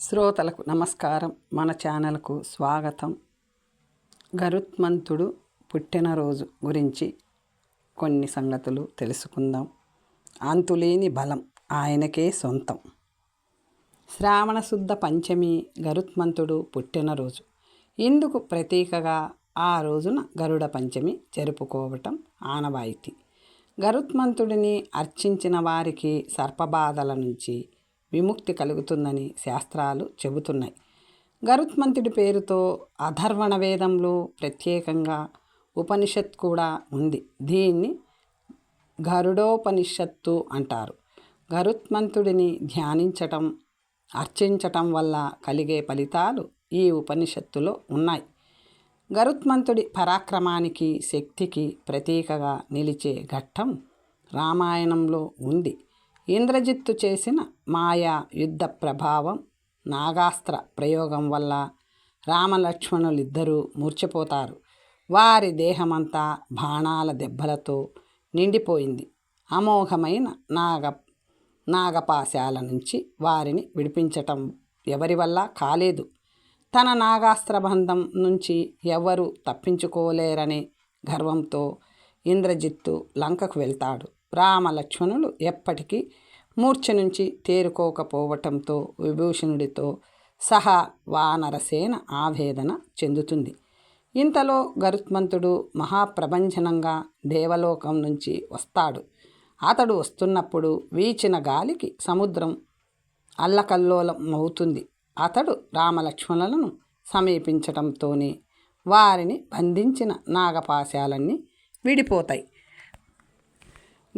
శ్రోతలకు నమస్కారం. మన ఛానల్కు స్వాగతం. గరుత్మంతుడు పుట్టినరోజు గురించి కొన్ని సంగతులు తెలుసుకుందాం. అంతులేని బలం ఆయనకే సొంతం. శ్రావణ శుద్ధ పంచమి గరుత్మంతుడు పుట్టినరోజు. ఇందుకు ప్రతీకగా ఆ రోజున గరుడ పంచమి జరుపుకోవటం ఆనవాయితీ. గరుత్మంతుడిని అర్చించిన వారికి సర్పబాధల నుంచి విముక్తి కలుగుతుందని శాస్త్రాలు చెబుతున్నాయి. గరుత్మంతుడి పేరుతో అధర్వణ వేదంలో ప్రత్యేకంగా ఉపనిషత్ కూడా ఉంది. దీన్ని గరుడోపనిషత్తు అంటారు. గరుత్మంతుడిని ధ్యానించటం అర్చించటం వల్ల కలిగే ఫలితాలు ఈ ఉపనిషత్తులో ఉన్నాయి. గరుత్మంతుడి పరాక్రమానికి శక్తికి ప్రతీకగా నిలిచే ఘట్టం రామాయణంలో ఉంది. ఇంద్రజిత్తు చేసిన మాయా యుద్ధ ప్రభావం నాగాస్త్ర ప్రయోగం వల్ల రామలక్ష్మణులిద్దరూ మూర్చిపోతారు వారి దేహమంతా బాణాల దెబ్బలతో నిండిపోయింది. అమోఘమైన నాగ నాగపాశాల నుంచి వారిని విడిపించటం ఎవరి వల్ల కాలేదు. తన నాగాస్త్రబంధం నుంచి ఎవరు తప్పించుకోలేరనే గర్వంతో ఇంద్రజిత్తు లంకకు వెళ్తాడు. రామలక్ష్మణులు ఎప్పటికీ మూర్ఛ నుంచి తేరుకోకపోవటంతో విభూషణుడితో సహా వానరసేన ఆవేదన చెందుతుంది. ఇంతలో గరుత్మంతుడు మహాప్రభంజనంగా దేవలోకం నుంచి వస్తాడు. అతడు వస్తున్నప్పుడు వీచిన గాలికి సముద్రం అల్లకల్లోలం అవుతుంది అతడు రామలక్ష్మణులను సమీపించటంతోనే వారిని బంధించిన నాగపాశాలన్నీ విడిపోతాయి.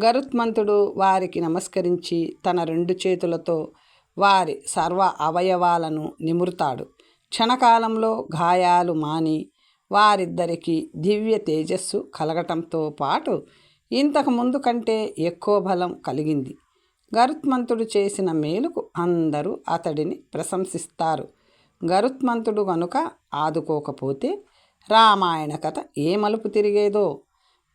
గరుత్మంతుడు వారికి నమస్కరించి తన రెండు చేతులతో వారి సర్వ అవయవాలను నిమురుతాడు. క్షణకాలంలో గాయాలు మాని వారిద్దరికీ దివ్య తేజస్సు కలగటంతో పాటు ఇంతకు ముందు కంటే ఎక్కువ బలం కలిగింది. గరుత్మంతుడు చేసిన మేలుకు అందరూ అతడిని ప్రశంసిస్తారు. గరుత్మంతుడు కనుక ఆదుకోకపోతే రామాయణ కథ ఏ మలుపు తిరిగేదో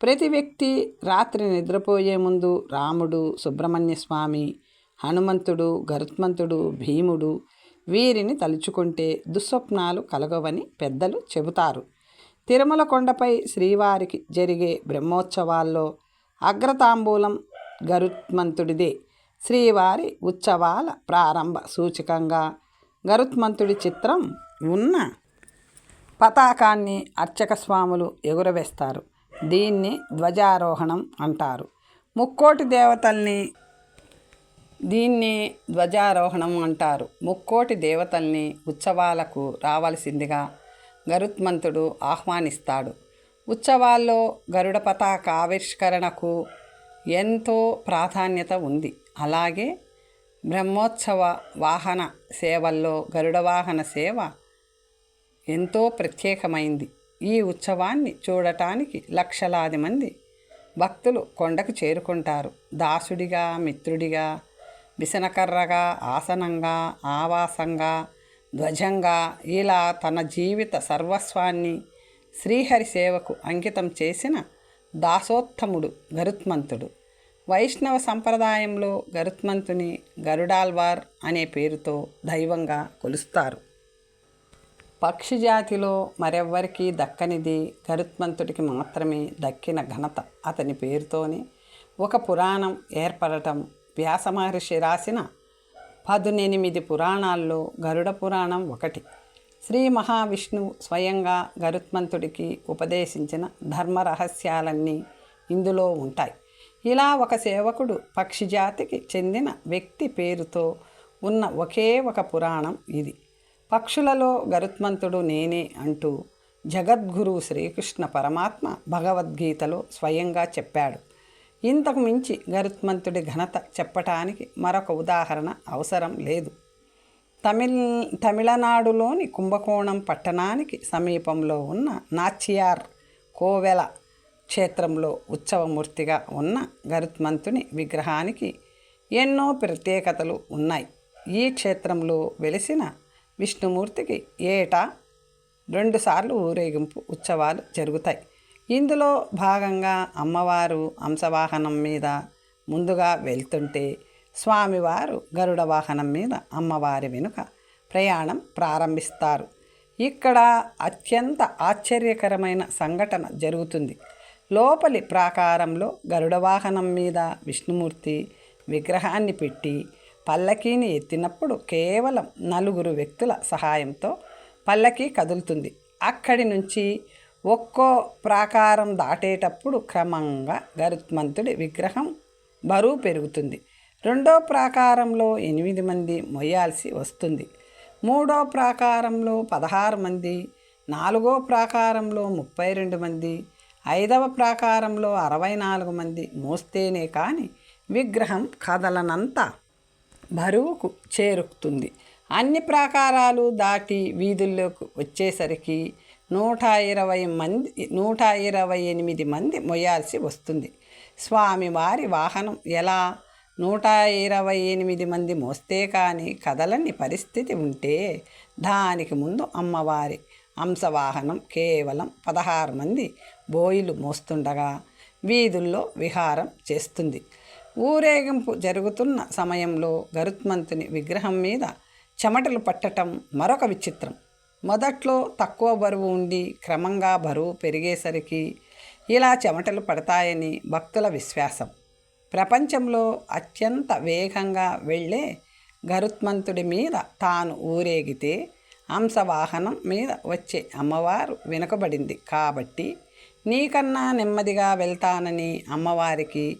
ప్రతి వ్యక్తి రాత్రి నిద్రపోయే ముందు రాముడు సుబ్రహ్మణ్య స్వామి హనుమంతుడు గరుత్మంతుడు భీముడు వీరిని తలుచుకుంటే దుస్వప్నాలు కలగవని పెద్దలు చెబుతారు. తిరుమల కొండపై శ్రీవారికి జరిగే బ్రహ్మోత్సవాల్లో అగ్రతాంబూలం గరుత్మంతుడిదే. శ్రీవారి ఉత్సవాల ప్రారంభ సూచకంగా గరుత్మంతుడి చిత్రం ఉన్న పతాకాన్ని అర్చక స్వాములు ఎగురవేస్తారు. దీన్ని ధ్వజారోహణం అంటారు. ముక్కోటి దేవతల్ని దీన్ని ధ్వజారోహణం అంటారు. ముక్కోటి దేవతల్ని ఉత్సవాలకు రావలసిందిగా గరుత్మంతుడు ఆహ్వానిస్తాడు. ఉత్సవాల్లో గరుడ పతాక ఆవిష్కరణకు ఎంతో ప్రాధాన్యత ఉంది. అలాగే బ్రహ్మోత్సవ వాహన సేవల్లో గరుడ వాహన సేవ ఎంతో ప్రత్యేకమైంది. ఈ ఉత్సవాన్ని చూడటానికి లక్షలాది మంది భక్తులు కొండకు చేరుకుంటారు. దాసుడిగా మిత్రుడిగా విసనకర్రగా ఆసనంగా ఆవాసంగా ధ్వజంగా ఇలా తన జీవిత సర్వస్వాన్ని శ్రీహరి సేవకు అంకితం చేసిన దాసోత్తముడు గరుత్మంతుడు. వైష్ణవ సంప్రదాయంలో గరుత్మంతుని గరుడాల్వార్ అనే పేరుతో దైవంగా కొలుస్తారు. పక్షి జాతిలో మరెవ్వరికీ దక్కనిది గరుత్మంతుడికి మాత్రమే దక్కిన ఘనత అతని పేరుతోనే. ఒక పురాణం ఏర్పడటం వ్యాస మహర్షి రాసిన పదునెనిమిది పురాణాల్లో గరుడ పురాణం ఒకటి. శ్రీ మహావిష్ణువు స్వయంగా గరుత్మంతుడికి ఉపదేశించిన ధర్మ రహస్యాలన్నీ ఇందులో ఉంటాయి. ఇలా ఒక సేవకుడు పక్షి జాతికి చెందిన వ్యక్తి పేరుతో ఉన్న ఒకే ఒక పురాణం ఇది. పక్షులలో గరుత్మంతుడు నేనే అంటూ జగద్గురు శ్రీకృష్ణ పరమాత్మ భగవద్గీతలో స్వయంగా చెప్పాడు. ఇంతకు మించి గరుత్మంతుడి ఘనత చెప్పటానికి మరొక ఉదాహరణ అవసరం లేదు. తమిళ్ తమిళనాడులోని కుంభకోణం పట్టణానికి సమీపంలో ఉన్న నాచియార్ కోవెల క్షేత్రంలో ఉత్సవమూర్తిగా ఉన్న గరుత్మంతుని విగ్రహానికి ఎన్నో ప్రత్యేకతలు ఉన్నాయి. ఈ క్షేత్రంలో వెలిసిన విష్ణుమూర్తికి ఏటా రెండుసార్లు ఊరేగింపు ఉత్సవాలు జరుగుతాయి. ఇందులో భాగంగా అమ్మవారు అంశవాహనం మీద ముందుగా వెళ్తుంటే స్వామివారు గరుడ వాహనం మీద అమ్మవారి వెనుక ప్రయాణం ప్రారంభిస్తారు. ఇక్కడ అత్యంత ఆశ్చర్యకరమైన సంఘటన జరుగుతుంది. లోపలి ప్రాకారంలో గరుడ వాహనం మీద విష్ణుమూర్తి విగ్రహాన్ని పెట్టి పల్లకీని ఎత్తినప్పుడు కేవలం నలుగురు వ్యక్తుల సహాయంతో పల్లకీ కదులుతుంది. అక్కడి నుంచి ఒక్కో ప్రాకారం దాటేటప్పుడు క్రమంగా గరుత్మంతుడి విగ్రహం బరువు పెరుగుతుంది. రెండో ప్రాకారంలో ఎనిమిది మంది మొయ్యాల్సి వస్తుంది. మూడో ప్రాకారంలో పదహారు మంది నాలుగో ప్రాకారంలో ముప్పై రెండు మంది ఐదవ ప్రాకారంలో అరవై నాలుగు మంది మోస్తేనే కానీ విగ్రహం కదలనంత బరువుకు చేరుకుతుంది. అన్ని ప్రాకారాలు దాటి వీధుల్లోకి వచ్చేసరికి నూట ఇరవై మంది నూట ఇరవై ఎనిమిది మంది మొయ్యాల్సి వస్తుంది. స్వామివారి వాహనం ఎలా? నూట ఇరవై ఎనిమిది మంది మోస్తే కానీ కదలని పరిస్థితి ఉంటే దానికి ముందు అమ్మవారి అంశవాహనం కేవలం పదహారు మంది బోయిలు మోస్తుండగా వీధుల్లో విహారం చేస్తుంది. ఊరేగింపు జరుగుతున్న సమయంలో గరుత్మంతుని విగ్రహం మీద చెమటలు పట్టటం మరొక విచిత్రం. మొదట్లో తక్కువ బరువు ఉండి క్రమంగా బరువు పెరిగేసరికి ఇలా చెమటలు పడతాయని భక్తుల విశ్వాసం. ప్రపంచంలో అత్యంత వేగంగా వెళ్ళే గరుత్మంతుడి మీద తాను ఊరేగితే అంశవాహనం మీద వచ్చే అమ్మవారు వెనుకబడింది కాబట్టి నీకన్నా నెమ్మదిగా వెళ్తానని అమ్మవారికి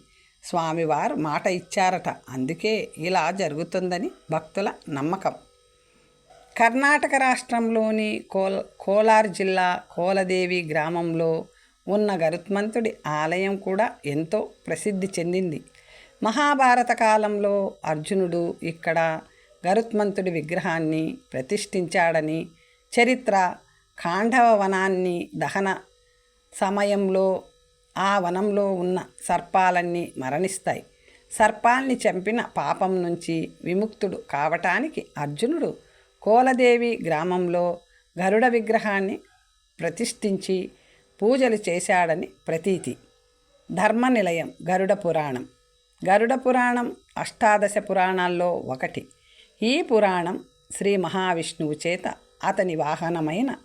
స్వామివారు మాట ఇచ్చారట. అందుకే ఇలా జరుగుతుందని భక్తుల నమ్మకం. కర్ణాటక రాష్ట్రంలోని కోల్ కోలార్ జిల్లా కోలదేవి గ్రామంలో ఉన్న గరుత్మంతుడి ఆలయం కూడా ఎంతో ప్రసిద్ధి చెందింది. మహాభారత కాలంలో అర్జునుడు ఇక్కడ గరుత్మంతుడి విగ్రహాన్ని ప్రతిష్ఠించాడని చరిత్ర ఖాండవ వనాన్ని దహన సమయంలో ఆ వనంలో ఉన్న సర్పాలన్నీ మరణిస్తాయి. సర్పాల్ని చంపిన పాపం నుంచి విముక్తుడు కావటానికి అర్జునుడు కోలదేవి గ్రామంలో గరుడ విగ్రహాన్ని ప్రతిష్ఠించి పూజలు చేశాడని ప్రతీతి. ధర్మనిలయం గరుడ పురాణం. గరుడ పురాణం అష్టాదశ పురాణాల్లో ఒకటి. ఈ పురాణం శ్రీ మహావిష్ణువు చేత అతని వాహనమైన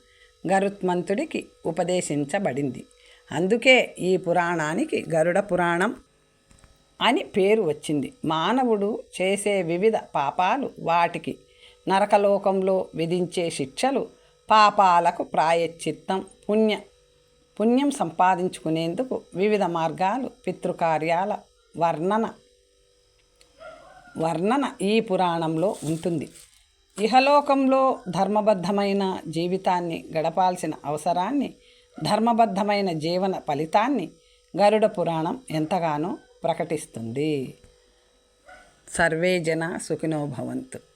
గరుత్మంతుడికి ఉపదేశించబడింది. అందుకే ఈ పురాణానికి గరుడ పురాణం అని పేరు వచ్చింది. మానవుడు చేసే వివిధ పాపాలు వాటికి నరకలోకంలో విధించే శిక్షలు పాపాలకు ప్రాయశ్చిత్తం పుణ్య పుణ్యం సంపాదించుకునేందుకు వివిధ మార్గాలు పితృకార్యాల వర్ణన వర్ణన ఈ పురాణంలో ఉంటుంది. ఇహలోకంలో ధర్మబద్ధమైన జీవితాన్ని గడపాల్సిన అవసరాన్ని ధర్మబద్ధమైన జీవన ఫలితాన్ని గరుడ పురాణం ఎంతగానో ప్రకటిస్తుంది. సర్వే జన సుఖినో భవంతు.